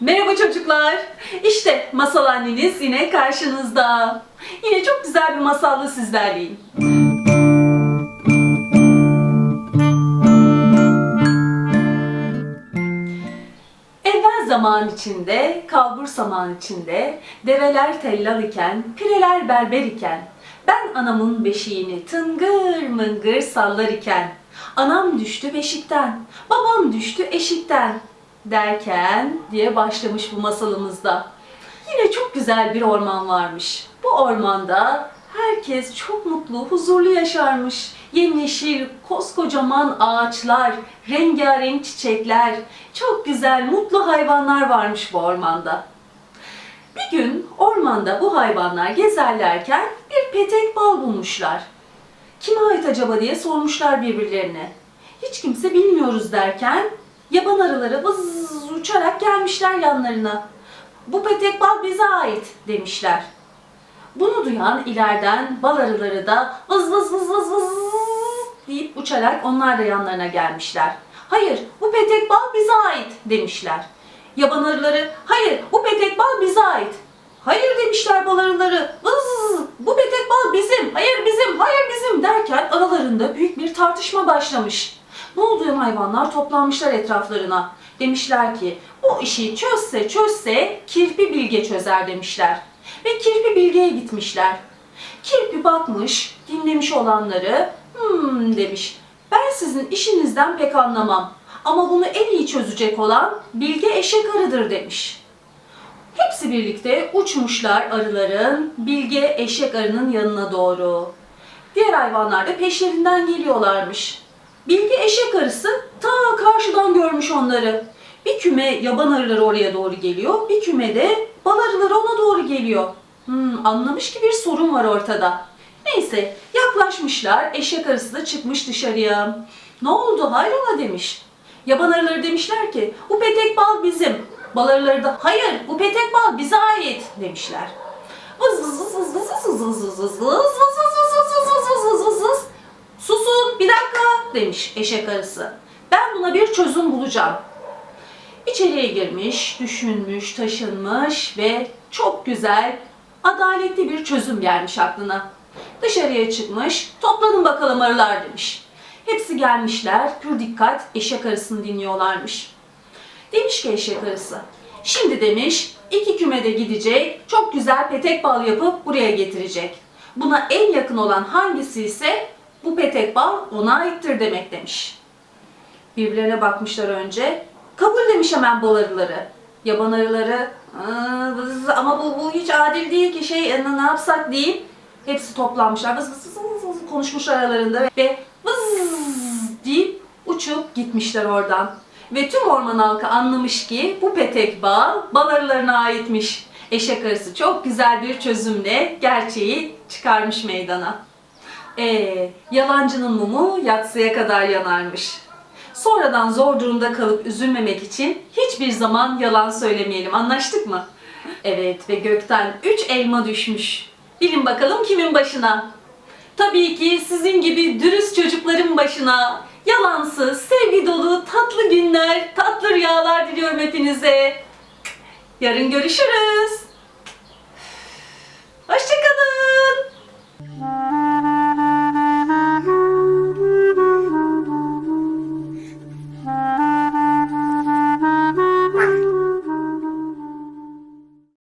Merhaba çocuklar. İşte masal anneniz yine karşınızda. Yine çok güzel bir masalla sizlerleyim. Evvel zaman içinde, kalbur zaman içinde, develer tellal iken, pireler berber iken, ben anamın beşiğini tıngır mıngır sallar iken, anam düştü beşikten, babam düştü eşikten derken diye başlamış bu masalımızda. Yine çok güzel bir orman varmış. Bu ormanda herkes çok mutlu, huzurlu yaşarmış. Yemyeşil, koskocaman ağaçlar, rengarenk çiçekler, çok güzel, mutlu hayvanlar varmış bu ormanda. Bir gün ormanda bu hayvanlar gezerlerken bir petek bal bulmuşlar. Kime ait acaba diye sormuşlar birbirlerine. Hiç kimse bilmiyoruz derken yaban arıları vız uçarak gelmişler yanlarına. Bu petek bal bize ait demişler. Bunu duyan ileriden bal arıları da vız vız vız vız vız deyip uçarak onlar da yanlarına gelmişler. Hayır bu petek bal bize ait demişler. Yaban arıları hayır bu petek bal bize ait. Hayır demişler bal arıları. Vız bu petek bal bizim. Hayır bizim. Hayır bizim derken aralarında büyük bir tartışma başlamış. Ne olduğu hayvanlar toplanmışlar etraflarına. Demişler ki bu işi çözse çözse kirpi bilge çözer demişler. Ve kirpi bilgeye gitmişler. Kirpi bakmış, dinlemiş olanları, hmm demiş. Ben sizin işinizden pek anlamam. Ama bunu en iyi çözecek olan bilge eşek arıdır demiş. Hepsi birlikte uçmuşlar arıların bilge eşek arının yanına doğru. Diğer hayvanlar da peşlerinden geliyorlarmış. Bilge eşek arısı ta karşıdan görmüş onları. Bir küme yaban arıları oraya doğru geliyor, bir küme de bal arıları ona doğru geliyor. Hmm, anlamış ki bir sorun var ortada. Neyse yaklaşmışlar, eşek arısı da çıkmış dışarıya. Ne oldu hayrola demiş. Yaban arıları demişler ki bu petek bal bizim. Bal arıları da hayır bu petek bal bize ait demişler. Susun bir dakika demiş eşek arısı. Ben buna bir çözüm bulacağım. İçeriye girmiş, düşünmüş, taşınmış ve çok güzel, adaletli bir çözüm gelmiş aklına. Dışarıya çıkmış, toplanın bakalım arılar demiş. Hepsi gelmişler, pür dikkat eşek arısını dinliyorlarmış. Demiş ki eşek arısı, şimdi demiş iki kümede gidecek, çok güzel petek bal yapıp buraya getirecek. Buna en yakın olan hangisi ise bu petek bal ona aittir demek demiş. Birbirlerine bakmışlar önce. Kabul demiş hemen bal arıları. Yaban arıları "Aa, vız, ama bu, bu hiç adil değil ki şey e, ne yapsak deyip hepsi toplanmışlar. Vız vız vız vız vız konuşmuşlar aralarında ve vız deyip uçup gitmişler oradan. Ve tüm orman halkı anlamış ki bu petek bal bal arılarına aitmiş. Eşek arısı çok güzel bir çözümle gerçeği çıkarmış meydana. Ee, yalancının mumu yatsıya kadar yanarmış. Sonradan zor durumda kalıp üzülmemek için hiçbir zaman yalan söylemeyelim. Anlaştık mı? Evet ve gökten 3 elma düşmüş. Bilin bakalım kimin başına? Tabii ki sizin gibi dürüst çocukların başına. Yalansız, sevgi dolu, tatlı günler, tatlı rüyalar diliyorum hepinize. Yarın görüşürüz.